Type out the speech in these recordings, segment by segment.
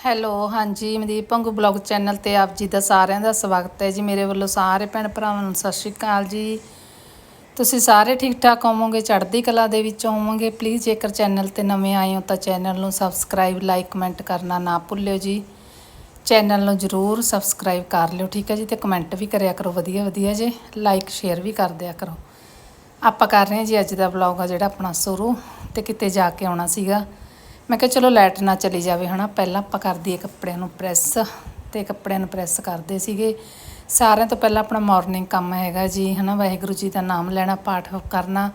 Hello, ਹਾਂਜੀ, Mandeep Bhangu blog channel ਤੇ ਆਪ ਜੀ ਦਾ ਸਾਰਿਆਂ ਦਾ ਸਵਾਗਤ ਹੈ ਜੀ। ਮੇਰੇ ਵੱਲੋਂ ਸਾਰੇ ਭੈਣ ਭਰਾਵਾਂ ਨੂੰ ਸਤਿ ਸ਼੍ਰੀ ਅਕਾਲ ਜੀ। ਤੁਸੀਂ ਸਾਰੇ ਠੀਕ ਠਾਕ ਹੋਵੋਗੇ, ਚੜ੍ਹਦੀ ਕਲਾ ਦੇ ਵਿੱਚ ਹੋਵੋਗੇ। ਪਲੀਜ਼ ਜੇਕਰ ਚੈਨਲ ਤੇ ਨਵੇਂ ਆਏ ਹੋ ਤਾਂ ਚੈਨਲ ਨੂੰ ਸਬਸਕ੍ਰਾਈਬ, ਲਾਈਕ, ਕਮੈਂਟ ਕਰਨਾ ਨਾ ਭੁੱਲਿਓ ਜੀ। ਚੈਨਲ ਨੂੰ ਜਰੂਰ ਸਬਸਕ੍ਰਾਈਬ ਕਰ ਲਿਓ, ਠੀਕ ਹੈ ਜੀ, ਤੇ ਕਮੈਂਟ ਵੀ ਕਰਿਆ ਕਰੋ ਵਧੀਆ ਵਧੀਆ ਜੇ। ਲਾਈਕ, ਸ਼ੇਅਰ ਵੀ ਕਰ ਦਿਆ ਕਰੋ। ਆਪਾਂ ਕਰ ਰਹੇ ਹਾਂ ਜੀ ਅੱਜ ਦਾ ਵਲੌਗ ਆ ਜਿਹੜਾ ਆਪਣਾ ਸ਼ੁਰੂ, ਤੇ ਕਿਤੇ ਜਾ ਕੇ ਆਉਣਾ ਸੀਗਾ। ਮੈਂ ਕਿਹਾ ਚਲੋ ਲਾਈਟ ਨਾ ਚਲੀ ਜਾਵੇ ਹਨਾ, ਪਹਿਲਾਂ ਆਪਾਂ ਕਰ ਦਈਏ ਕੱਪੜਿਆਂ ਨੂੰ ਪ੍ਰੈਸ ਤੇ ਕੱਪੜਿਆਂ ਨੂੰ ਪ੍ਰੈਸ ਕਰਦੇ ਸੀਗੇ। ਸਾਰਿਆਂ ਤੋਂ ਪਹਿਲਾਂ ਆਪਣਾ ਮਾਰਨਿੰਗ ਕੰਮ ਹੈਗਾ ਜੀ, ਹਨਾ, ਵਾਹਿਗੁਰੂ ਜੀ ਦਾ ਨਾਮ ਲੈਣਾ, ਪਾਠ ਕਰਨਾ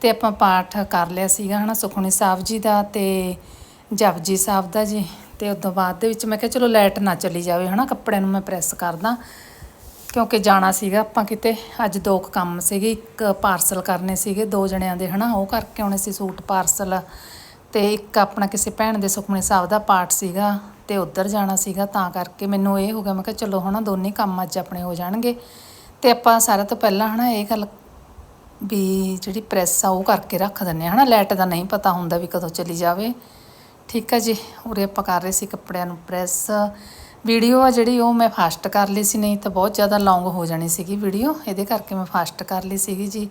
ਤੇ ਆਪਾਂ ਪਾਠ ਕਰ ਲਿਆ ਸੀਗਾ ਹਨਾ, ਸੁਖਮਨੀ ਸਾਹਿਬ ਜੀ ਦਾ ਤੇ ਜਪਜੀ ਸਾਹਿਬ ਦਾ ਜੀ। ਤੇ ਉਸ ਤੋਂ ਬਾਅਦ ਦੇ ਵਿੱਚ ਮੈਂ ਕਿਹਾ ਚਲੋ ਲਾਈਟ ਨਾ ਚਲੀ ਜਾਵੇ ਹਨਾ, ਕੱਪੜਿਆਂ ਨੂੰ ਮੈਂ ਪ੍ਰੈਸ ਕਰਦਾ। ਕਿਉਂਕਿ ਜਾਣਾ ਸੀਗਾ ਆਪਾਂ ਕਿਤੇ, ਅੱਜ ਦੋ ਕੁ ਕੰਮ ਸੀਗੇ, ਇੱਕ ਪਾਰਸਲ ਕਰਨੇ ਸੀਗੇ, ਦੋ ਜਣਿਆਂ ਦੇ ਹਨਾ, ਉਹ ਕਰਕੇ ਆਉਣੇ ਸੀ ਸੂਟ ਪਾਰਸਲ ਤੇ ਇੱਕ ਆਪਣਾ ਕਿਸੇ ਭੈਣ ਦੇ ਸੁਖਮਨੀ ਸਾਹਿਬ ਦਾ ਪਾਠ ਸੀਗਾ ਤੇ ਉੱਧਰ ਜਾਣਾ ਸੀਗਾ, ਤਾਂ ਕਰਕੇ ਮੈਨੂੰ ਇਹ ਹੋ ਗਿਆ, ਮੈਂ ਕਿਹਾ ਚਲੋ ਹਨਾ, ਦੋਨੇ ਕੰਮ ਅੱਜ ਆਪਣੇ ਹੋ ਜਾਣਗੇ। ਤੇ ਆਪਾਂ ਸਾਰਿਆਂ ਤੋਂ ਪਹਿਲਾਂ ਹਨਾ ਇਹ ਗੱਲ ਵੀ ਜਿਹੜੀ ਪ੍ਰੈਸ ਆ, ਉਹ ਕਰਕੇ ਰੱਖ ਦਿੰਨੇ ਆ ਹਨਾ, ਲਾਈਟ ਦਾ ਨਹੀਂ ਪਤਾ ਹੁੰਦਾ ਵੀ ਕਦੋਂ ਚਲੀ ਜਾਵੇ। ਠੀਕ ਆ ਜੀ, ਉਰੇ ਆਪਾਂ ਕਰ ਰਹੇ ਸੀ ਕੱਪੜਿਆਂ ਨੂੰ ਪ੍ਰੈਸ। ਵੀਡੀਓ ਆ ਜਿਹੜੀ ਉਹ ਮੈਂ ਫਾਸਟ ਕਰ ਲਈ ਸੀ, ਨਹੀਂ ਤਾਂ ਬਹੁਤ ਜ਼ਿਆਦਾ ਲੌਂਗ ਹੋ ਜਾਣੀ ਸੀਗੀ ਵੀਡੀਓ। ਇਹਦੇ ਕਰਕੇ ਮੈਂ ਫਾਸਟ ਕਰ ਲਈ ਸੀਗੀ ਜੀ।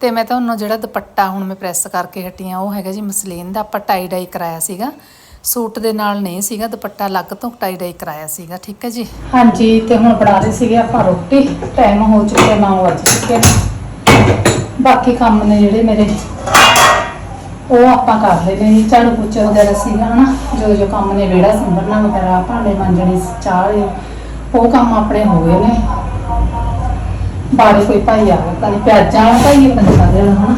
ਤੇ ਮੈਂ ਤੁਹਾਨੂੰ ਜਿਹੜਾ ਦੁਪੱਟਾ ਹੁਣ ਮੈਂ ਪ੍ਰੈਸ ਕਰਕੇ ਹਟੀ ਆ ਉਹ ਹੈਗਾ ਜੀ ਮਸਲੀਨ ਦਾ, ਆਪਾਂ ਟਾਈ ਡਾਈ ਕਰਾਇਆ ਸੀਗਾ। ਸੂਟ ਦੇ ਨਾਲ ਨਹੀਂ ਸੀਗਾ, ਦੁਪੱਟਾ ਅਲੱਗ ਤੋਂ ਟਾਈ ਡਾਈ ਕਰਾਇਆ ਸੀਗਾ, ਠੀਕ ਹੈ ਜੀ? ਹਾਂਜੀ, ਤੇ ਹੁਣ ਬਣਾ ਰਹੇ ਸੀਗੇ ਆਪਾਂ ਰੋਟੀ। ਟਾਈਮ ਹੋ ਚੁੱਕਿਆ 9 ਵਜ ਚੁੱਕੇ ਨੇ। ਬਾਕੀ ਕੰਮ ਨੇ ਜਿਹੜੇ ਮੇਰੇ। ਉਹ ਆਪਾਂ ਕਰ ਲਏ ਜੀ ਝਾੜੂ ਪੋਚਾ ਵਗੈਰਾ ਸੀਗਾ ਹਨਾ, ਜੋ ਜੋ ਕੰਮ ਨੇ ਵਿਹੜਾ ਸੰਭਰਨਾ ਵਗੈਰਾ, ਭਾਂਡੇ ਮਾਂਜਣੇ ਚਾਹ ਉਹ ਕੰਮ ਆਪਣੇ ਹੋ ਗਏ ਨੇ। ਬਾਰੇ ਕੋਈ ਭਾਈ ਆ ਗਿਆ ਤਾਂ ਪਿਆਜ਼ਾਂ ਵਾਲਾ ਭਾਈ ਬੰਦਾ ਦੇ ਹਨਾ।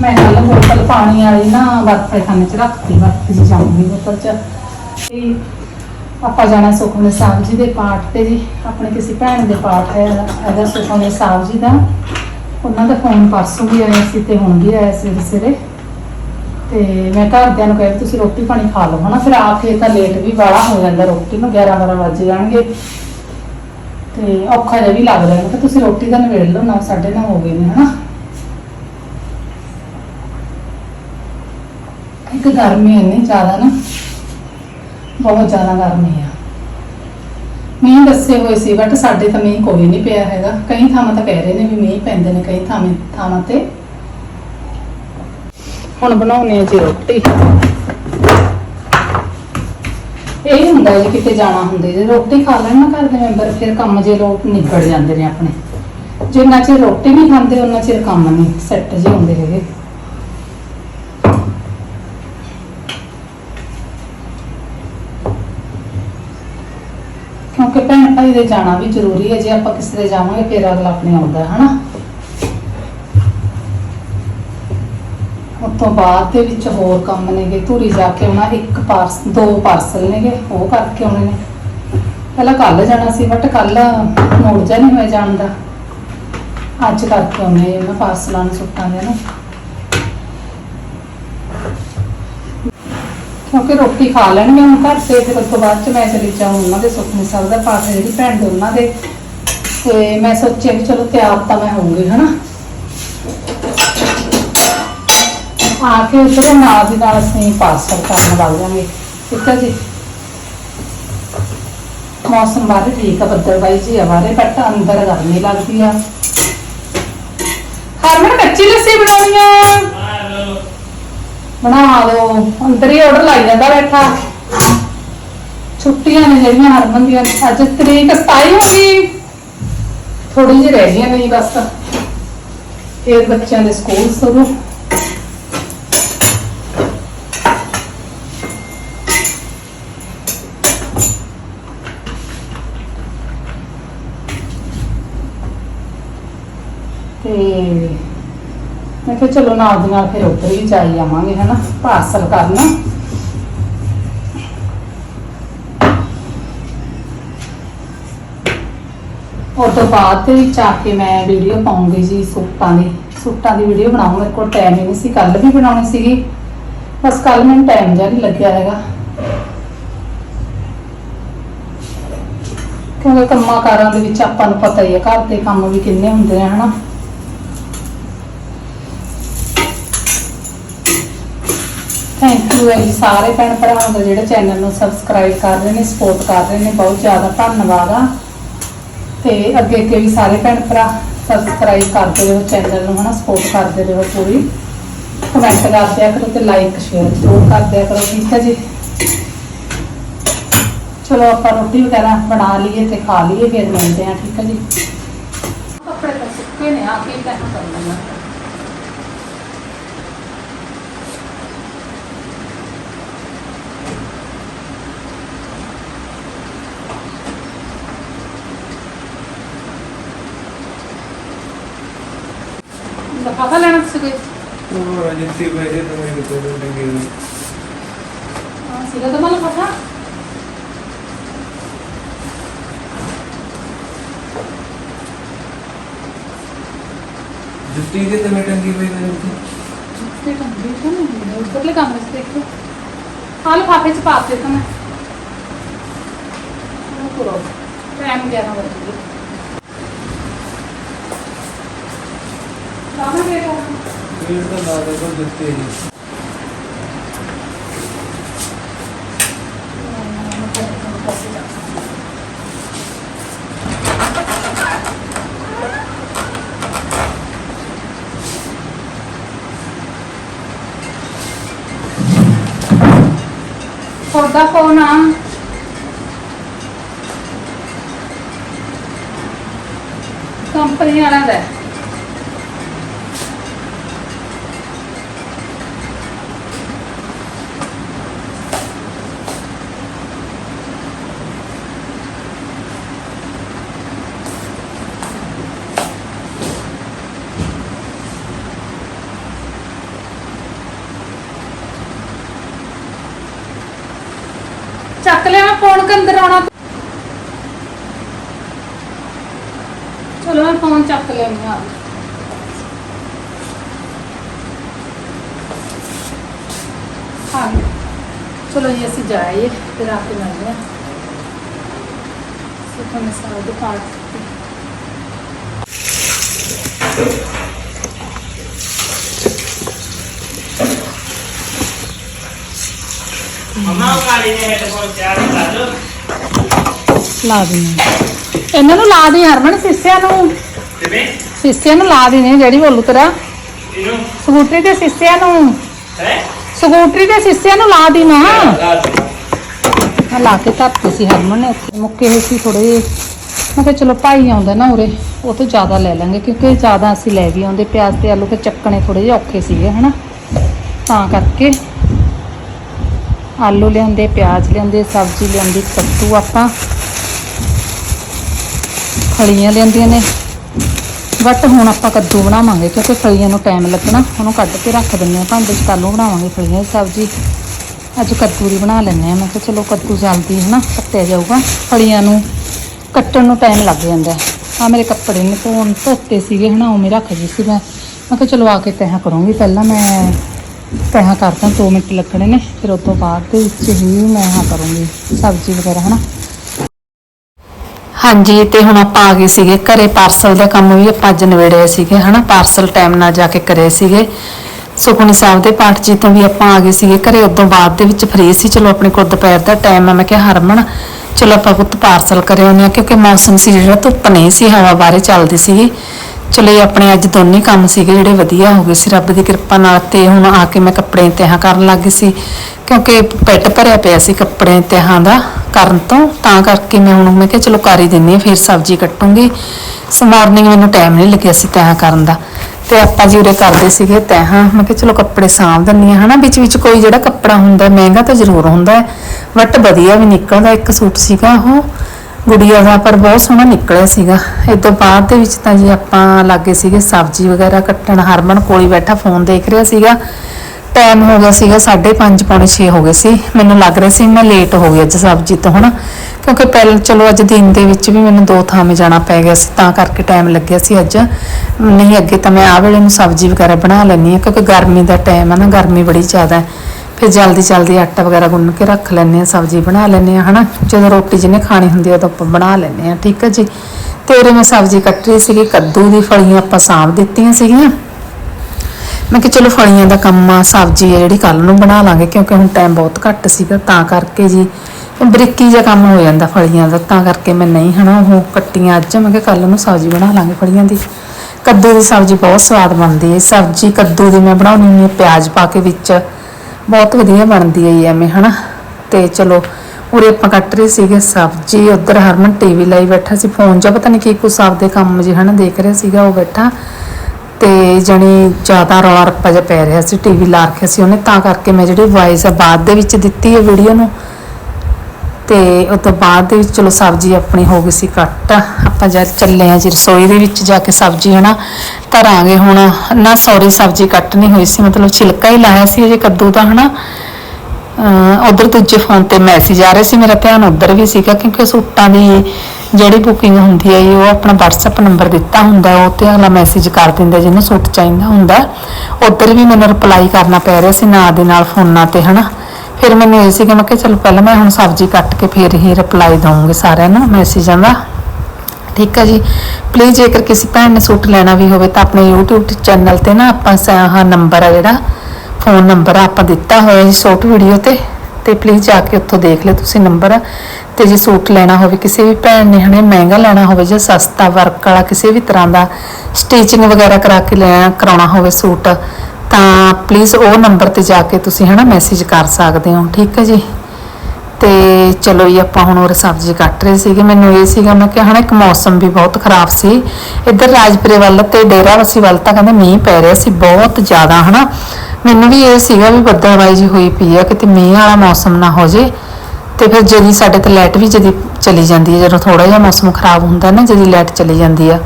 ਮੈਂ ਕੱਲ ਬੋਤਲ ਪਾਣੀ ਵਾਲੀ ਨਾ ਬਰਫੇ ਖਾਨੇ ਚ ਰੱਖਤੀ, ਬਰਫ ਜੀ ਜਾਊਂਗੀ ਬੋਤਲ ਚ। ਤੇ ਆਪਾਂ ਜਾਣਾ ਸੁਖਮਨੀ ਸਾਹਿਬ ਜੀ ਦੇ ਪਾਠ ਤੇ ਜੀ। ਆਪਣੇ ਕਿਸੇ ਭੈਣ ਦੇ ਪਾਠ ਹੈ, ਇਹਦਾ ਸੁਖਮਨੀ ਸਾਹਿਬ ਜੀ ਦਾ। ਉਹਨਾਂ ਦਾ ਫੋਨ ਪਰਸੋਂ ਵੀ ਆਇਆ ਸੀ ਤੇ ਹੁਣ ਵੀ ਆਇਆ ਸੀ ਸਵੇਰੇ ਤੇ ਮੈਂ ਘਰਦਿਆਂ ਨੂੰ ਕਿਹਾ ਤੁਸੀਂ ਰੋਟੀ ਪਾਣੀ ਖਾ ਲਓ, ਹਨਾ? ਫਿਰ ਆ ਕੇ ਤਾਂ ਲੇਟ ਵੀ ਬਾਹਲਾ ਹੋ ਜਾਂਦਾ, ਰੋਟੀ ਨੂੰ 11 12 ਵੱਜ ਜਾਣਗੇ। ਤੇ ਔਖਾ ਜਿਹਾ ਵੀ ਲੱਗਦਾ ਹੈ ਕਿ ਤੁਸੀਂ ਰੋਟੀ ਦਾ ਨਵੇੜ ਲਓ, ਨਾ ਸਾਢੇ ਨੌ ਹੋ ਗਏ ਨੇ, ਹਨਾ? ਇੱਕ ਗਰਮੀ ਇੰਨੀ ਜ਼ਿਆਦਾ ਨਾ ਬਹੁਤ ਜ਼ਿਆਦਾ ਗਰਮੀ ਆ। ਮੀਂਹ ਦੱਸੇ ਹੋਏ ਸੀ ਬਟ ਸਾਡੇ ਤਾਂ ਮੀਂਹ ਕੋਈ ਨਹੀਂ ਪਿਆ ਹੈਗਾ। ਕਈ ਥਾਵਾਂ ਤਾਂ ਕਹਿ ਰਹੇ ਨੇ ਵੀ ਮੀਂਹ ਪੈਂਦੇ ਨੇ, ਕਈ ਥਾਵਾਂ ਥਾਵਾਂ ਤੇ। ਹੁਣ ਬਣਾਉਣੀ ਹੈ ਜੀ ਰੋਟੀ। ਇਹ ਹੁੰਦਾ ਜੀ, ਕਿਤੇ ਜਾਣਾ ਹੁੰਦਾ ਜੇ ਰੋਟੀ ਖਾ ਲੈਣ ਨਾ ਘਰ ਦੇ ਮੈਂਬਰ, ਫਿਰ ਕੰਮ ਜੇ ਲੋਕ ਨਿਬੜ ਜਾਂਦੇ ਨੇ ਆਪਣੇ। ਜਿੰਨਾ ਚਿਰ ਰੋਟੀ ਨਹੀਂ ਖਾਂਦੇ ਉਹਨਾਂ ਚਿਰ ਕੰਮ ਨਹੀਂ, ਸੈੱਟ ਜੇ ਹੁੰਦੇ ਹੈਗੇ ਕਿਉਂਕਿ ਭੈਣ ਭਾਈ ਦੇ ਜਾਣਾ ਵੀ ਜ਼ਰੂਰੀ ਹੈ, ਜੇ ਆਪਾਂ ਕਿਸੇ ਦੇ ਜਾਵਾਂਗੇ, ਫਿਰ ਅਗਲਾ ਆਪਣੇ ਆਉਂਦਾ ਹਨਾ? ਉਸ ਤੋਂ ਬਾਅਦ ਦੇ ਵਿੱਚ ਹੋਰ ਕੰਮ ਨੇਗੇ, ਧੂਰੀ ਜਾ ਕੇ ਆਉਣਾ, ਇੱਕ ਪਾਰਸ ਦੋ ਪਾਰਸਲ ਨੇਗੇ, ਉਹ ਕਰਕੇ ਆਉਣੇ ਨੇ। ਪਹਿਲਾਂ ਕੱਲ ਜਾਣਾ ਸੀ ਬਟ ਕੱਲ ਮੋੜ ਜਾ ਨਹੀਂ ਹੋਇਆ ਜਾਣ ਦਾ। ਅੱਜ ਕਰਕੇ ਆਉਣੇ ਇਹਨਾਂ ਪਾਰਸਲਾਂ ਨੂੰ, ਸੁੱਟਾਂ ਦੇ ਨਾ। ਕਿਉਂਕਿ ਰੋਟੀ ਖਾ ਲੈਣਗੇ ਹੁਣ ਘਰ ਤੇ, ਫਿਰ ਉਸ ਤੋਂ ਬਾਅਦ ਚ ਮੈਂ ਚਲੀ ਜਾਊਂ ਉਹਨਾਂ ਦੇ ਸੁਖਮਨੀ ਸਾਹਿਬ ਦਾ ਪਾਠ ਹੈ ਜਿਹੜੀ ਭੈਣ ਦੇ ਉਹਨਾਂ ਦੇ। ਤੇ ਮੈਂ ਸੋਚਿਆ ਕਿ ਚਲੋ ਤਿਆਰ ਤਾਂ ਮੈਂ ਹੋਊਂਗੀ, ਹਨਾ? ਆ ਕੇ ਉਧਰੋਂ ਨਾਲ ਦੀ ਨਾਲ ਅਸੀਂ ਪਾਰਸਲ ਕਰਨ ਲੱਗ ਜਾਵਾਂਗੇ। ਠੀਕ ਹੈ ਜੀ? ਮੌਸਮ ਬਾਰੇ ਠੀਕ ਆ ਬੱਦਲਬਾਈ ਜੀ, ਆ ਬਾਰੇ ਬਟ ਅੰਦਰ ਗਰਮੀ ਲੱਗਦੀ ਆ। ਹਰਮਨ, ਕੱਚੀ ਲੱਸੀ ਬਣਾਉਣੀ ਆ। ਬਣਾ ਲਓ ਅੰਦਰ ਹੀ ਆਰਡਰ ਲਾਈ ਜਾਂਦਾ ਬੈਠਾ। ਛੁੱਟੀਆਂ ਨੇ ਜਿਹੜੀਆਂ ਹਰਮਨ ਦੀਆਂ। ਅੱਜ ਤਰੀਕ 27 ਹੋ ਗਈ। ਥੋੜੀ ਜਿਹੀ ਰਹਿ ਗਈਆਂ ਨੇ ਬਸ। ਫਿਰ ਬੱਚਿਆਂ ਦੇ ਸਕੂਲ ਸ਼ੁਰੂ ਤੇ ਮੈਂ ਚਲੋ ਨਾਲ ਦੀ ਨਾਲ ਫਿਰ ਉੱਧਰ ਵੀ ਜਾਈ ਆਵਾਂਗੇ, ਹਨਾ? ਪਾਰਸਲ ਕਰਨਾ। ਉਹ ਤੋਂ ਬਾਅਦ ਦੇ ਵਿੱਚ ਆ ਕੇ ਮੈਂ ਵੀਡੀਓ ਪਾਉਂਗੀ ਜੀ ਸੂਟਾਂ ਦੀ। ਸੂਟਾਂ ਦੀ ਵੀਡੀਓ ਬਣਾਉਂ ਮੇਰੇ ਕੋਲ ਟਾਈਮ ਹੀ ਨਹੀਂ ਸੀ ਕੱਲ ਵੀ ਬਣਾਉਣੀ ਸੀਗੀ। ਬਸ ਕੱਲ ਮੈਨੂੰ ਟਾਈਮ ਜਿਹਾ ਨਹੀਂ ਲੱਗਿਆ ਹੈਗਾ। ਕਿਉਂਕਿ ਕੰਮਾਂ ਕਾਰਾਂ ਦੇ ਵਿੱਚ ਆਪਾਂ ਨੂੰ ਪਤਾ ਹੀ ਹੈ ਘਰ ਦੇ ਕੰਮ ਵੀ ਕਿੰਨੇ ਹੁੰਦੇ ਆ, ਹਨਾ? ਥੈਂਕ ਯੂ ਹੈ ਜੀ ਸਾਰੇ ਭੈਣ ਭਰਾਵਾਂ ਦਾ ਜਿਹੜੇ ਚੈਨਲ ਨੂੰ ਸਬਸਕ੍ਰਾਈਬ ਕਰ ਰਹੇ ਨੇ ਸਪੋਰਟ ਕਰ ਰਹੇ ਨੇ, ਬਹੁਤ ਜ਼ਿਆਦਾ ਧੰਨਵਾਦ ਆ। ਤੇ ਅੱਗੇ ਅੱਗੇ ਵੀ ਸਾਰੇ ਭੈਣ ਭਰਾ ਸਬਸਕ੍ਰਾਈਬ ਕਰਦੇ ਰਹੋ ਚੈਨਲ ਨੂੰ, ਹਨਾ ਸਪੋਰਟ ਕਰਦੇ ਰਹੋ ਪੂਰੀ। ਕਮੈਂਟ ਕਰਦੇ ਕਰੋ ਤੇ ਲਾਈਕ ਸ਼ੇਅਰ ਜ਼ਰੂਰ ਕਰਦੇ ਕਰੋ, ਠੀਕ ਹੈ ਜੀ? ਚਲੋ, ਆਪਾਂ ਰੋਟੀ ਵਗੈਰਾ ਬਣਾ ਲਈਏ ਤੇ ਖਾ ਲਈਏ, ਫਿਰ ਮਿਲਦੇ ਆ ਠੀਕ ਹੈ ਜੀ? ਕੱਪੜੇ ਤਾਂ ਸੁੱਕੇ ਨੇ, ਆ ਕੇ ਤੈਨੂੰ ਕਰ ਲੈਣਾ ਕੋਈ? ਉਹ ਰਜਿਸਟਰੀ ਵੇਰੇ ਤੋਂ ਮੈਨੂੰ ਕੋਈ ਨਹੀਂ ਗਿਆ Ah, sila naman ang basa. ਜੁੱਤੀ ਦੇ ਤੇ ਟੰਗੀ ਹੋਈ ਮੈਨੂੰ ਤੇ ਕੰਪਲੀਟ ਨਾ ਹੋਈ ਉਸ ਪਰ ਲਗਾ ਮੈਂ ਦੇਖੋ। ਹਾਂ ਲਫਾਫੇ ਚ ਪਾ ਦਿੱਤਾ ਮੈਂ। ਉਹ ਕਰੋ ਟਾਈਮ 11 ਵਜੇ ਦਾ ਮੈਂ ਵੇਖਾਂ por da deter isso. పొద్దా పోనా కంపెనీ ਚੱਕ ਲਿਆ ਮੈਂ ਫੋਨ ਕੇ ਆਉਣਾ। ਚਲੋ ਮੈਂ ਫੋਨ ਚੱਕ ਲੈਣੀ ਆ ਹਾਂ ਚਲੋ ਜੀ, ਅਸੀਂ ਜਾਈਏ, ਫਿਰ ਆ ਕੇ ਮਿਲਦੇ ਹਾਂ। ਸੁਖਨ ਸਾਰਾ ਦੁਕਾਨ ਮਮਾ ਕਾਲੀ ਨੇ ਹੈਡਫੋਨ ਚਾਰਜ ਕਰ ਲੋ ਦਿੰਦੇ ਇਹਨਾਂ ਨੂੰ ਲਾ ਦੇ ਹਰਮਨ ਸਿੱਸਿਆਂ ਨੂੰ। ਕਿਵੇਂ? ਸਿੱਸਿਆਂ ਨੂੰ ਲਾ ਦੇਣੇ ਜਿਹੜੀ ਬੋਲੂ ਤੇਰਾ। ਇਹਨੂੰ ਸਕੂਟਰੀ ਦੇ ਸਿੱਸਿਆਂ ਨੂੰ। ਹੈ? ਸਕੂਟਰੀ ਦੇ ਸਿੱਸਿਆਂ ਨੂੰ ਲਾ ਦੀ ਨਾ ਲਾ ਦੇ ਮੈਂ ਲਾ ਕੇ ਧਰਤੇ ਸੀ ਹਰਮਨ ਨੇ ਉੱਥੇ। ਮੁੱਕੇ ਹੋਏ ਸੀ ਥੋੜੇ ਮੈਂ ਕਿਹਾ ਚਲੋ ਭਾਈ ਆਉਂਦਾ ਨਾ ਉਰੇ ਉਹ ਤੋਂ ਜ਼ਿਆਦਾ ਲੈ ਲਾਂਗੇ ਕਿਉਂਕਿ ਜ਼ਿਆਦਾ ਅਸੀਂ ਲੈ ਵੀ ਆਉਂਦੇ। ਪਿਆਜ਼ ਤੇ ਆਲੂ ਫਿਰ ਚੱਕਣੇ ਥੋੜੇ ਜਿਹੇ ਔਖੇ ਸੀਗੇ ਹਨਾ? ਤਾਂ ਕਰਕੇ ਆਲੂ ਲਿਆਂਦੇ, ਪਿਆਜ਼ ਲਿਆਂਦੇ, ਸਬਜ਼ੀ ਲਿਆਂਦੀ ਕੱਟੂ ਆਪਾਂ ਫਲੀਆਂ ਲਿਆਂਦੀਆਂ ਨੇ। ਬਟ ਹੁਣ ਆਪਾਂ ਕੱਦੂ ਬਣਾਵਾਂਗੇ ਕਿਉਂਕਿ ਫਲੀਆਂ ਨੂੰ ਟਾਈਮ ਲੱਗਣਾ। ਉਹਨੂੰ ਕੱਢ ਕੇ ਰੱਖ ਦਿੰਦੇ ਆ ਭਾਂਡੇ 'ਚ, ਕੱਲ੍ਹ ਬਣਾਵਾਂਗੇ ਫਲੀਆਂ ਦੀ ਸਬਜ਼ੀ। ਅੱਜ ਕੱਦੂ ਦੀ ਬਣਾ ਲੈਂਦੇ ਆ ਮੈਂ ਕਿਹਾ ਚਲੋ ਕੱਦੂ ਜਲਦੀ ਹੈ ਨਾ ਕੱਟਿਆ ਜਾਊਗਾ। ਫਲੀਆਂ ਨੂੰ ਕੱਟਣ ਨੂੰ ਟਾਈਮ ਲੱਗ ਜਾਂਦਾ। ਆ ਮੇਰੇ ਕੱਪੜੇ ਨੇ ਧੋਣ ਧੋਤੇ ਸੀਗੇ ਹਨਾ, ਉਵੇਂ ਰੱਖ ਗਈ ਸੀ ਮੈਂ। ਮੈਂ ਕਿਹਾ ਚਲੋ ਆ ਕੇ ਤੈਹਾਂ ਕਰੂੰਗੀ। ਪਹਿਲਾਂ ਮੈਂ ਤੈਹਾਂ ਕਰਦਾ 2 ਮਿੰਟ ਲੱਗਣੇ ਨੇ, ਫਿਰ ਉਸ ਤੋਂ ਬਾਅਦ ਦੇ ਵਿੱਚ ਹੀ ਮੈਂ ਹਾਂ ਕਰੂੰਗੀ ਸਬਜ਼ੀ ਵਗੈਰਾ, ਹਨਾ? ਹਾਂਜੀ, ਤੇ ਹੁਣ ਆਪਾਂ ਆ ਗਏ ਸੀਗੇ ਘਰੇ ਪਾਰਸਲ ਦਾ ਕੰਮ ਵੀ ਆਪਾਂ ਅੱਜ ਨਵੇੜਿਆ ਸੀਗੇ, ਹਨਾ? ਪਾਰਸਲ ਟਾਈਮ ਨਾਲ ਜਾ ਕੇ ਕਰੇ ਸੀਗੇ। ਸੁਖਮਨੀ ਸਾਹਿਬ ਦੇ ਪਾਠ ਜੀ ਤੋਂ ਵੀ ਆਪਾਂ ਆ ਗਏ ਸੀਗੇ ਘਰੇ, ਉਦੋਂ ਬਾਅਦ ਦੇ ਵਿੱਚ ਫ੍ਰੀ ਸੀ। ਚਲੋ, ਆਪਣੇ ਕੋਲ ਦੁਪਹਿਰ ਦਾ ਟਾਈਮ ਆ, ਮੈਂ ਕਿਹਾ ਹਰਮਨ, ਚਲੋ ਆਪਾਂ ਪੁੱਤ ਪਾਰਸਲ ਕਰੇ ਆਉਂਦੇ ਆ ਕਿਉਂਕਿ ਮੌਸਮ ਸੀ ਜਿਹੜਾ, ਧੁੱਪ ਨਹੀਂ ਸੀ, ਹਵਾ ਬਾਰੇ ਚੱਲਦੀ ਸੀਗੀ। ਚਲੋ ਇਹ ਆਪਣੇ ਅੱਜ ਦੋਨੇ ਕੰਮ ਸੀਗੇ ਜਿਹੜੇ ਵਧੀਆ ਹੋ ਗਏ ਸੀ। ਰੱਬ ਦੀ ਕਿਰਪਾ ਨਾਲ ਤੇ ਹੁਣ ਆ ਕੇ ਮੈਂ ਕੱਪੜੇ ਤਿਆਹ ਕਰਨ ਲੱਗ ਗਈ ਸੀ। ਕਿਉਂਕਿ ਪੈਟ ਭਰਿਆ ਪਿਆ ਸੀ ਕੱਪੜੇ ਤਿਆਹਾਂ ਦਾ ਕਰਨ ਤੋਂ। ਤਾਂ ਕਰਕੇ ਮੈਂ ਹੁਣ ਮੈਂ ਕਿਹਾ ਚਲੋ ਕਰ ਹੀ ਦਿੰਨੀ ਆ ਫਿਰ ਸਬਜ਼ੀ ਕੱਟੂੰਗੀ। ਸੋ ਮੈਨੂੰ ਟਾਈਮ ਨਹੀਂ ਲੱਗਿਆ ਸੀ ਤਿਆਹ ਕਰਨ ਦਾ। ਤੇ ਆਪਾਂ ਜੀ ਉਰੇ ਕਰਦੇ ਸੀਗੇ ਤੈਹਾਂ ਮੈਂ ਕਿਹਾ ਚਲੋ ਕੱਪੜੇ ਸਾਂਭ ਦਿੰਨੀ ਆ ਹਨਾ? ਵਿੱਚ ਵਿੱਚ ਕੋਈ ਜਿਹੜਾ ਕੱਪੜਾ ਹੁੰਦਾ, ਮਹਿੰਗਾ ਤਾਂ ਜ਼ਰੂਰ ਹੁੰਦਾ ਬਟ ਵਧੀਆ ਵੀ ਨਿਕਲਦਾ, ਇੱਕ ਸੂਟ ਸੀਗਾ ਉਹ। ਗੁੜੀਆ ਦਾ, ਪਰ ਬਹੁਤ ਸੋਹਣਾ ਨਿਕਲਿਆ ਸੀਗਾ। ਇਹ ਤੋਂ ਬਾਅਦ ਦੇ ਵਿੱਚ ਤਾਂ ਜੀ ਆਪਾਂ ਲੱਗੇ ਸੀਗੇ ਸਬਜ਼ੀ ਵਗੈਰਾ ਕੱਟਣ। ਹਰਮਨ ਕੋਲ ਹੀ ਬੈਠਾ ਫੋਨ ਦੇਖ ਰਿਹਾ ਸੀਗਾ। ਟਾਈਮ ਹੋ ਗਿਆ ਸੀਗਾ 5:30 ਪੌਣੇ 6 ਹੋ ਗਏ ਸੀ। ਮੈਨੂੰ ਲੱਗ ਰਿਹਾ ਸੀ ਮੈਂ ਲੇਟ ਹੋ ਗਈ ਅੱਜ ਸਬਜ਼ੀ ਤੋਂ, ਹਨਾ? ਕਿਉਂਕਿ ਪਹਿਲਾਂ ਚਲੋ ਅੱਜ ਦਿਨ ਦੇ ਵਿੱਚ ਵੀ ਮੈਨੂੰ ਦੋ ਥਾਵੇਂ ਜਾਣਾ ਪੈ ਗਿਆ ਸੀ, ਤਾਂ ਕਰਕੇ ਟਾਈਮ ਲੱਗਿਆ ਸੀ ਅੱਜ। ਨਹੀਂ, ਅੱਗੇ ਤਾਂ ਮੈਂ ਆਹ ਵੇਲੇ ਨੂੰ ਸਬਜ਼ੀ ਵਗੈਰਾ ਬਣਾ ਲੈਂਦੀ ਹਾਂ, ਕਿਉਂਕਿ ਗਰਮੀ ਦਾ ਟਾਈਮ ਆ ਨਾ, ਗਰਮੀ ਬੜੀ ਜ਼ਿਆਦਾ ਹੈ। ਫਿਰ ਜਲਦੀ ਜਲਦੀ ਆਟਾ ਵਗੈਰਾ ਗੁੰਨ ਕੇ ਰੱਖ ਲੈਂਦੇ ਆ ਸਬਜ਼ੀ ਬਣਾ ਲੈਂਦੇ ਆ ਹਨਾ? ਜਦੋਂ ਰੋਟੀ ਜਿਹਨੇ ਖਾਣੀ ਹੁੰਦੀ ਆ, ਉਦੋਂ ਆਪਾਂ ਬਣਾ ਲੈਂਦੇ ਆ ਠੀਕ ਹੈ ਜੀ? ਤੇ ਉਰੇ ਮੈਂ ਸਬਜ਼ੀ ਕੱਟ ਰਹੀ ਸੀਗੀ, ਕੱਦੂ ਦੀ ਫਲੀਆਂ ਆਪਾਂ ਸਾਂਭ ਦਿੱਤੀਆਂ ਸੀਗੀਆਂ। ਮੈਂ ਕਿਹਾ ਚਲੋ ਫਲੀਆਂ ਦਾ ਕੰਮ ਆ, ਸਬਜ਼ੀ ਆ ਜਿਹੜੀ ਕੱਲ ਨੂੰ ਬਣਾ ਲਾਂਗੇ, ਕਿਉਂਕਿ ਹੁਣ ਟਾਈਮ ਬਹੁਤ ਘੱਟ ਸੀਗਾ, ਤਾਂ ਕਰਕੇ ਜੀ। ਬਰੀਕੀ ਜਿਹਾ ਕੰਮ ਹੋ ਜਾਂਦਾ ਫਲੀਆਂ ਦਾ, ਤਾਂ ਕਰਕੇ ਮੈਂ ਨਹੀਂ, ਹਨਾ, ਉਹ ਕੱਟੀਆਂ ਅੱਜ। ਮੈਂ ਕਿਹਾ ਕੱਲ ਨੂੰ ਸਬਜ਼ੀ ਬਣਾ ਲਾਂਗੇ ਫਲੀਆਂ ਦੀ। ਕੱਦੂ ਦੀ ਸਬਜ਼ੀ ਬਹੁਤ ਸਵਾਦ ਬਣਦੀ ਹੈ। ਸਬਜ਼ੀ ਕੱਦੂ ਦੀ ਮੈਂ ਬਣਾਉਣੀ ਹੁੰਦੀ ਹੈ, ਪਿਆਜ਼ ਪਾ ਕੇ ਵਿੱਚ। ਬਹੁਤ ਵਧੀਆ ਬਣਦੀ ਹੈ ਜੀ ਐਵੇਂ, ਹਨਾ? ਤੇ ਚਲੋ, ਉਰੇ ਆਪਾਂ ਕੱਟ ਰਹੇ ਸੀਗੇ ਸਬਜ਼ੀ, ਉਧਰ ਹਰਮਨ ਟੀਵੀ ਲਾਈ ਬੈਠਾ ਸੀ ਫੋਨ 'ਚ ਪਤਾ ਨਹੀਂ ਕੀ ਕੁਛ ਆਪਦੇ ਕੰਮ ਜੀ ਹਨਾ, ਦੇਖ ਰਿਹਾ ਸੀਗਾ ਉਹ ਬੈਠਾ। ਤੇ ਜਣੀ ਜ਼ਿਆਦਾ ਰੌਲਾ ਰੱਪਾ ਜਿਹਾ ਪੈ ਰਿਹਾ ਸੀ ਟੀਵੀ ਲਾ ਰੱਖਿਆ ਸੀ ਉਹਨੇ, ਤਾਂ ਕਰਕੇ ਮੈਂ ਜਿਹੜੀ ਵਾਇਸ ਆ ਬਾਅਦ ਦੇ ਵਿੱਚ ਦਿੱਤੀ ਹੈ ਵੀਡੀਓ ਨੂੰ। ਤੇ ਉਸ ਤੋਂ ਬਾਅਦ ਦੇ ਵਿੱਚ ਚਲੋ ਸਬਜ਼ੀ ਆਪਣੀ ਹੋ ਗਈ ਸੀ ਕੱਟ ਆਪਾਂ ਜਦ ਚੱਲੇ ਆ ਜੀ ਰਸੋਈ ਦੇ ਵਿੱਚ ਜਾ ਕੇ ਸਬਜ਼ੀ ਹਨਾ? ਧਰਾਂਗੇ ਹੁਣ। ਨਾ ਸੌਰੀ ਸਬਜ਼ੀ ਕੱਟ ਨਹੀਂ ਹੋਈ ਸੀ। ਮਤਲਬ ਛਿਲਕਾ ਹੀ ਲਾਇਆ ਸੀ ਜੇ ਕੱਦੂ ਦਾ ਹਨਾ? ਉਧਰ ਦੂਜੇ ਫੋਨ ਤੇ ਮੈਸੇਜ ਆ ਰਹੇ ਸੀ। ਮੇਰਾ ਧਿਆਨ ਉਧਰ ਵੀ ਸੀਗਾ ਕਿਉਂਕਿ ਸੂਟਾਂ ਦੀ ਜਿਹੜੀ ਬੁਕਿੰਗ ਹੁੰਦੀ ਹੈ ਜੀ, ਉਹ ਆਪਣਾ WhatsApp ਨੰਬਰ ਦਿੱਤਾ ਹੁੰਦਾ ਉਹ ਤੇ ਅਗਲਾ ਮੈਸੇਜ ਕਰ ਦਿੰਦਾ ਜਿਹਨੂੰ ਸੂਟ ਚਾਹੀਦਾ ਹੁੰਦਾ। ਉਧਰ ਵੀ ਮੈਨੂੰ ਰਿਪਲਾਈ ਕਰਨਾ ਪੈ ਰਿਹਾ ਸੀ ਨਾਲ ਦੇ ਨਾਲ ਫੋਨਾਂ ਤੇ ਹਨਾ? ਫਿਰ ਮੈਨੂੰ ਇਹ ਸੀਗਾ, ਮੈਂ ਕਿਹਾ ਚਲੋ ਪਹਿਲਾਂ ਮੈਂ ਹੁਣ ਸਬਜ਼ੀ ਕੱਟ ਕੇ ਫਿਰ ਹੀ ਰਿਪਲਾਈ ਦਵਾਂਗੀ ਸਾਰਿਆਂ ਨੂੰ ਮੈਸੇਜਾਂ ਦਾ। ਠੀਕ ਹੈ ਜੀ। ਪਲੀਜ਼ ਜੇਕਰ ਕਿਸੇ ਭੈਣ ਨੇ ਸੂਟ ਲੈਣਾ ਵੀ ਹੋਵੇ ਤਾਂ ਆਪਣੇ YouTube ਚੈਨਲ ਤੇ ਨਾ ਆਪਾਂ ਆਹ ਨੰਬਰ ਆ ਜਿਹੜਾ ਫੋਨ ਨੰਬਰ ਆਪਾਂ ਦਿੱਤਾ ਹੋਇਆ ਜੀ ਸ਼ਾਰਟ ਵੀਡੀਓ ਤੇ। ਤੇ ਪਲੀਜ਼ ਜਾ ਕੇ ਉੱਥੋਂ ਦੇਖ ਲਿਓ ਤੁਸੀਂ ਨੰਬਰ ਤੇ ਜੇ ਸੂਟ ਲੈਣਾ ਹੋਵੇ, ਕਿਸੇ ਵੀ ਭੈਣ ਨੇ ਹਣੇ ਮਹਿੰਗਾ ਲੈਣਾ ਹੋਵੇ ਜਾਂ ਸਸਤਾ ਵਰਕ ਵਾਲਾ ਕਿਸੇ ਵੀ ਤਰ੍ਹਾਂ ਦਾ ਸਟਿਚਿੰਗ ਵਗੈਰਾ ਕਰਾ ਕੇ ਲੈਣਾ ਕਰਾਉਣਾ ਹੋਵੇ ਸੂਟ ਤਾਂ ਪਲੀਜ਼ ਉਹ ਨੰਬਰ ਤੇ ਜਾ ਕੇ ਤੁਸੀਂ ਹਨਾ ਮੈਸੇਜ ਕਰ ਸਕਦੇ ਹੋ, ਠੀਕ ਹੈ ਜੀ? ਤੇ ਚਲੋ ਜੀ, ਆਪਾਂ ਹੁਣ ਉਹ ਸਬਜ਼ੀ ਕੱਟ ਰਹੇ ਸੀਗੇ। ਮੈਨੂੰ ਇਹ ਸੀਗਾ, ਮੈਂ ਕਿਹਾ ਹਨਾ ਇੱਕ ਮੌਸਮ ਵੀ ਬਹੁਤ ਖਰਾਬ ਸੀ। ਇੱਧਰ ਰਾਜਪੁਰੇ ਵੱਲ ਤੇ ਡੇਰਾਵਸੀ ਵੱਲ ਤਾਂ ਕਹਿੰਦੇ ਮੀਂਹ ਪੈ ਰਿਹਾ ਸੀ ਬਹੁਤ ਜ਼ਿਆਦਾ, ਹਨਾ? ਮੈਨੂੰ ਵੀ ਇਹ ਸੀਗਾ ਵੀ ਬੱਦਲਬਾਈ ਜੀ ਹੋਈ ਪਈ ਆ, ਕਿਤੇ ਮੀਂਹ ਵਾਲਾ ਮੌਸਮ ਨਾ ਹੋ ਜੇ। ਤੇ ਫਿਰ ਜਦੀ ਸਾਡੇ ਤੇ ਲਾਈਟ ਵੀ ਜਦੀ ਚਲੀ ਜਾਂਦੀ ਹੈ ਜਦੋਂ ਥੋੜਾ ਜਿਹਾ ਮੌਸਮ ਖਰਾਬ ਹੁੰਦਾ ਨਾ, ਜਦੀ ਲਾਈਟ ਚਲੀ ਜਾਂਦੀ ਆ।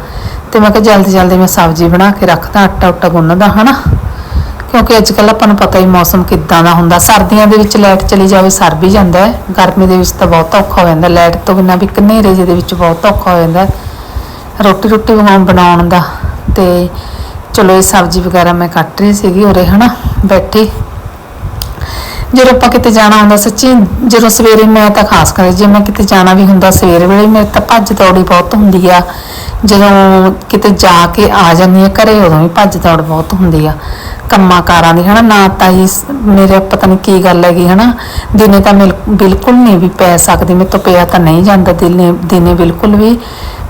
ਤੇ ਮੈਂ ਕਿਹਾ ਜਲਦੀ ਜਲਦੀ ਮੈਂ ਸਬਜ਼ੀ ਬਣਾ ਕੇ ਰੱਖਦਾ ਆਟਾ ਉਟਾ ਗੁੰਨਦਾ, ਹਨਾ? ਕਿਉਂਕਿ ਅੱਜ ਕੱਲ ਆਪਾਂ ਨੂੰ ਪਤਾ ਹੀ ਮੌਸਮ ਕਿੱਦਾਂ ਦਾ ਹੁੰਦਾ। ਸਰਦੀਆਂ ਦੇ ਵਿੱਚ ਲਾਈਟ ਚਲੀ ਜਾਵੇ, ਸਰ ਵੀ ਜਾਂਦਾ ਹੈ। ਗਰਮੀ ਦੇ ਵਿੱਚ ਤਾਂ ਬਹੁਤ ਔਖਾ ਹੋ ਜਾਂਦਾ। ਲਾਈਟ ਤੋਂ ਬਿਨਾਂ ਵੀ ਕਨੇਰੇ ਜਿਹੇ ਵਿੱਚ ਬਹੁਤ ਔਖਾ ਹੋ ਜਾਂਦਾ। ਰੋਟੀ ਰੋਟੀ ਬਣਾਉਣ ਬਣਾਉਣ ਦਾ। ਤੇ ਚਲੋ ਇਹ ਸਬਜ਼ੀ ਵਗੈਰਾ ਮੈਂ ਕੱਟ ਰਹੀ ਸੀਗੀ ਉਰੇ, ਹਨਾ? ਬੈਠੀ। ਜਦੋਂ ਆਪਾਂ ਕਿਤੇ ਜਾਣਾ ਹੁੰਦਾ, ਸੱਚੀ ਜਦੋਂ ਸਵੇਰੇ ਮੈਂ ਤਾਂ ਖਾਸ ਕਰ ਜੇ ਮੈਂ ਕਿਤੇ ਜਾਣਾ ਵੀ ਹੁੰਦਾ, ਸਵੇਰ ਵੇਲੇ ਮੇਰੇ ਤਾਂ ਭੱਜ ਦੌੜੀ ਬਹੁਤ ਹੁੰਦੀ ਆ। ਜਦੋਂ ਕਿਤੇ ਜਾ ਕੇ ਆ ਜਾਂਦੀ ਆ, ਘਰੇ ਉਦੋਂ ਵੀ ਭੱਜ ਦੌੜ ਬਹੁਤ ਹੁੰਦੀ ਆ। ਕੰਮਾਂ ਕਾਰਾਂ ਦੀ, ਹਨਾ? ਨਾ ਤਾਂ ਹੀ ਮੇਰੇ ਪਤਾ ਨਹੀਂ ਕੀ ਗੱਲ ਹੈਗੀ, ਹਨਾ? ਦਿਨੇ ਤਾਂ ਮਿਲ- ਬਿਲਕੁਲ ਨਹੀਂ ਵੀ ਪੈ ਸਕਦੀ। ਮੇਰੇ ਤੋਂ ਪਿਆ ਤਾਂ ਨਹੀਂ ਜਾਂਦਾ, ਦਿਨੇ ਦਿਨੇ ਬਿਲਕੁਲ ਵੀ।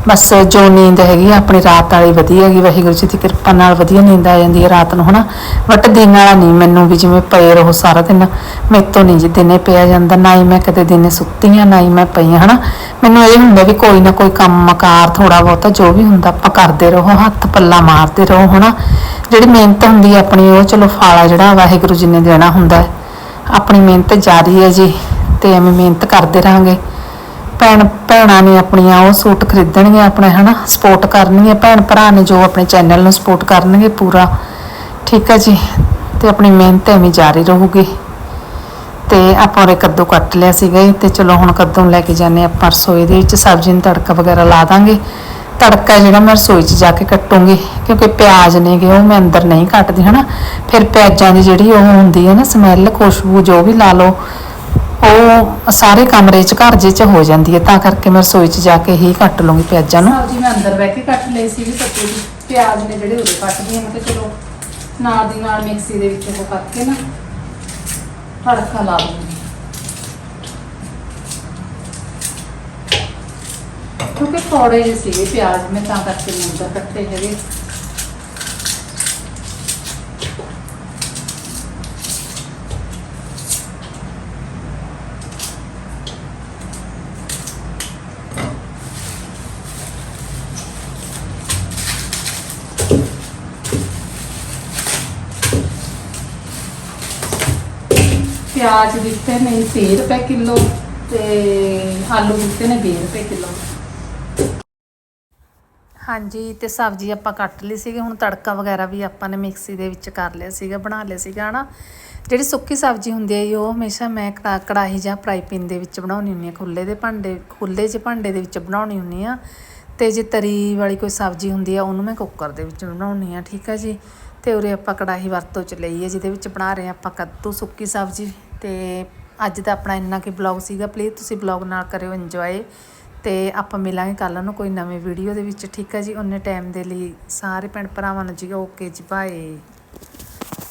ਬਸ ਜੋ ਨੀਂਦ ਹੈਗੀ ਆਪਣੀ ਰਾਤ ਵਾਲੀ ਵਧੀਆ ਹੈਗੀ, ਵਾਹਿਗੁਰੂ ਜੀ ਦੀ ਕਿਰਪਾ ਨਾਲ ਵਧੀਆ ਨੀਂਦ ਆ ਜਾਂਦੀ ਹੈ ਰਾਤ ਨੂੰ, ਹਨਾ? ਬਟ ਦਿਨ ਵਾਲਾ ਨਹੀਂ, ਮੈਨੂੰ ਵੀ ਜਿਵੇਂ ਪਏ ਰਹੋ ਸਾਰਾ ਦਿਨ ਮੇਰੇ ਤੋਂ ਨਹੀਂ ਜੀ ਦਿਨੇ ਪਿਆ ਜਾਂਦਾ, ਨਾ ਹੀ ਮੈਂ ਕਦੇ ਦਿਨੇ ਸੁੱਤੀ ਆ, ਨਾ ਹੀ ਮੈਂ ਪਈ ਹਾਂ ਹਨਾ? ਮੈਨੂੰ ਇਹ ਹੁੰਦਾ ਵੀ ਕੋਈ ਨਾ ਕੋਈ ਕੰਮ ਮਕਾਰ ਥੋੜਾ ਬਹੁਤਾ ਜੋ ਵੀ ਹੁੰਦਾ, ਆਪਾਂ ਕਰਦੇ ਰਹੋ, ਹੱਥ ਪੱਲਾ ਮਾਰਦੇ ਰਹੋ, ਹਨਾ? ਜਿਹੜੀ ਮਿਹਨਤ ਹੁੰਦੀ ਹੈ ਆਪਣੀ, ਉਹ ਚਲੋ ਫਾਲਾ ਜਿਹੜਾ ਵਾਹਿਗੁਰੂ ਜੀ ਨੇ ਦੇਣਾ ਹੁੰਦਾ ਹੈ। ਆਪਣੀ ਮਿਹਨਤ ਜਾਰੀ ਹੈ ਜੀ, ਤੇ ਐਵੇਂ ਮਿਹਨਤ ਕਰਦੇ ਰਹਾਂਗੇ। ਭੈਣ ਭੈਣਾਂ ਨੇ ਆਪਣੀਆਂ ਉਹ ਸੂਟ ਖਰੀਦਣਗੇ, ਆਪਣੇ ਹਨਾ ਸਪੋਰਟ ਕਰਨਗੇ, ਭੈਣ ਭਰਾ ਨੇ ਜੋ ਆਪਣੇ ਚੈਨਲ ਨੂੰ ਸਪੋਰਟ ਕਰਨਗੇ ਪੂਰਾ। ਠੀਕ ਹੈ ਜੀ, ਤੇ ਆਪਣੀ ਮਿਹਨਤ ਐਵੇਂ ਜਾਰੀ ਰਹੂਗੀ। ਤੇ ਆਪਾਂ ਉਹਰੇ ਕੱਦੂ ਕੱਟ ਲਿਆ ਸੀਗਾ ਜੀ, ਤੇ ਚਲੋ ਹੁਣ ਕੱਦੂ ਲੈ ਕੇ ਜਾਂਦੇ ਹਾਂ ਆਪਾਂ ਰਸੋਈ ਦੇ ਵਿੱਚ, ਸਬਜ਼ੀ ਨੂੰ ਤੜਕਾ ਵਗੈਰਾ ਲਾ ਦਾਂਗੇ। ਤੜਕਾ ਜਿਹੜਾ ਮੈਂ ਰਸੋਈ 'ਚ ਜਾ ਕੇ ਕੱਟੂੰਗੀ, ਕਿਉਂਕਿ ਪਿਆਜ਼ ਨੇਗੇ ਉਹ ਮੈਂ ਅੰਦਰ ਨਹੀਂ ਕੱਟਦੀ, ਹਨਾ। ਫਿਰ ਪਿਆਜ਼ਾਂ ਦੀ ਜਿਹੜੀ ਉਹ ਹੁੰਦੀ ਹੈ ਨਾ ਸਮੈਲ ਖੁਸ਼ਬੂ, ਜੋ ਵੀ ਲਾ ਲਓ ਉਹ ਸਾਰੇ ਕਮਰੇ 'ਚ ਘਰ ਜੇ 'ਚ ਹੋ ਜਾਂਦੀ ਹੈ, ਤਾਂ ਕਰਕੇ ਮੈਂ ਰਸੋਈ 'ਚ ਜਾ ਕੇ ਹੀ ਕੱਟ ਲੂੰਗੀ ਪਿਆਜ਼ਾਂ ਨੂੰ। ਸਬਜ਼ੀ ਮੈਂ ਅੰਦਰ ਬਹਿ ਕੇ ਕੱਟ ਲਈ ਸੀ ਕੱਟੇ ਦੀ। ਪਿਆਜ਼ ਨੇ ਜਿਹੜੇ ਉਹਦੇ ਕੱਟਦੀ ਹਾਂ ਮੈਂ ਕਿਹਾ ਚਲੋ ਨਾਲ ਦੀ ਨਾਲ ਮਿਕਸੀ ਦੇ ਵਿੱਚ ਉਹ ਕਰਕੇ ਨਾ ਤੜਕਾ ਲਾ ਦੂੰਗੀ ਕਿਉਂਕਿ ਥੋੜੇ ਜਿਹੇ ਸੀਗੇ ਪਿਆਜ਼, ਮੈਂ ਤਾਂ ਕਰਕੇ ਨਹੀਂ ਅੰਦਰ ਕੱਟੇ ਹੈਗੇ। ਪਿਆਜ਼ ਦਿੱਤੇ ਨੇ 30 ਰੁਪਏ ਕਿਲੋ ਤੇ ਆਲੂ ਦਿੱਤੇ ਨੇ 20 ਰੁਪਏ ਕਿਲੋ। ਹਾਂਜੀ ਤੇ ਸਬਜ਼ੀ ਆਪਾਂ ਕੱਟ ਲਈ ਸੀਗੀ ਹੁਣ ਤੜਕਾ ਵਗੈਰਾ ਵੀ ਆਪਾਂ ਨੇ ਮਿਕਸੀ ਦੇ ਵਿੱਚ ਕਰ ਲਿਆ ਸੀਗਾ ਬਣਾ ਲਿਆ ਸੀਗਾ ਹਨਾ। ਜਿਹੜੀ ਸੁੱਕੀ ਸਬਜ਼ੀ ਹੁੰਦੀ ਹੈ ਜੀ, ਉਹ ਹਮੇਸ਼ਾ ਮੈਂ ਕੜਾ- ਕੜਾਹੀ ਜਾਂ ਫਰਾਈ ਪੈਨ ਦੇ ਵਿੱਚ ਬਣਾਉਣੀ ਹੁੰਦੀ ਆ ਖੁੱਲੇ ਦੇ ਭਾਂਡੇ ਖੁੱਲੇ ਜਿਹੇ ਭਾਂਡੇ ਦੇ ਵਿੱਚ ਬਣਾਉਣੀ ਹੁੰਦੀ ਆ। ਤੇ ਜੇ ਤਰੀ ਵਾਲੀ ਕੋਈ ਸਬਜ਼ੀ ਹੁੰਦੀ ਆ ਉਹਨੂੰ ਮੈਂ ਕੁੱਕਰ ਦੇ ਵਿੱਚ ਬਣਾਉਣੀ ਆ ਠੀਕ ਆ ਜੀ। ਤੇ ਉਰੇ ਆਪਾਂ ਕੜਾਹੀ ਵਰਤੋਂ ਚ ਲਈ ਹੈ ਜਿਹਦੇ ਵਿੱਚ ਬਣਾ ਰਹੇ ਹਾਂ ਆਪਾਂ ਕੱਦੂ ਸੁੱਕੀ ਸਬਜ਼ੀ। ਤੇ ਅੱਜ ਦਾ ਆਪਣਾ ਇੰਨਾ ਕੀ ਬਲੌਗ ਸੀਗਾ। ਪਲੀਜ਼ ਤੁਸੀਂ ਬਲੌਗ ਨਾਲ ਕਰਿਓ ਇੰਜੋਏ ਤੇ ਆਪਾਂ ਮਿਲਾਂਗੇ ਕੱਲ੍ਹ ਨੂੰ ਕੋਈ ਨਵੀਂ ਵੀਡੀਓ ਦੇ ਵਿੱਚ। ਠੀਕ ਹੈ ਜੀ ਉਹਨੇ ਟਾਈਮ ਦੇ ਲਈ ਸਾਰੇ ਭੈਣ ਭਰਾਵਾਂ ਨੂੰ ਜੀ ਓਕੇ ਜੀ ਬਾਏ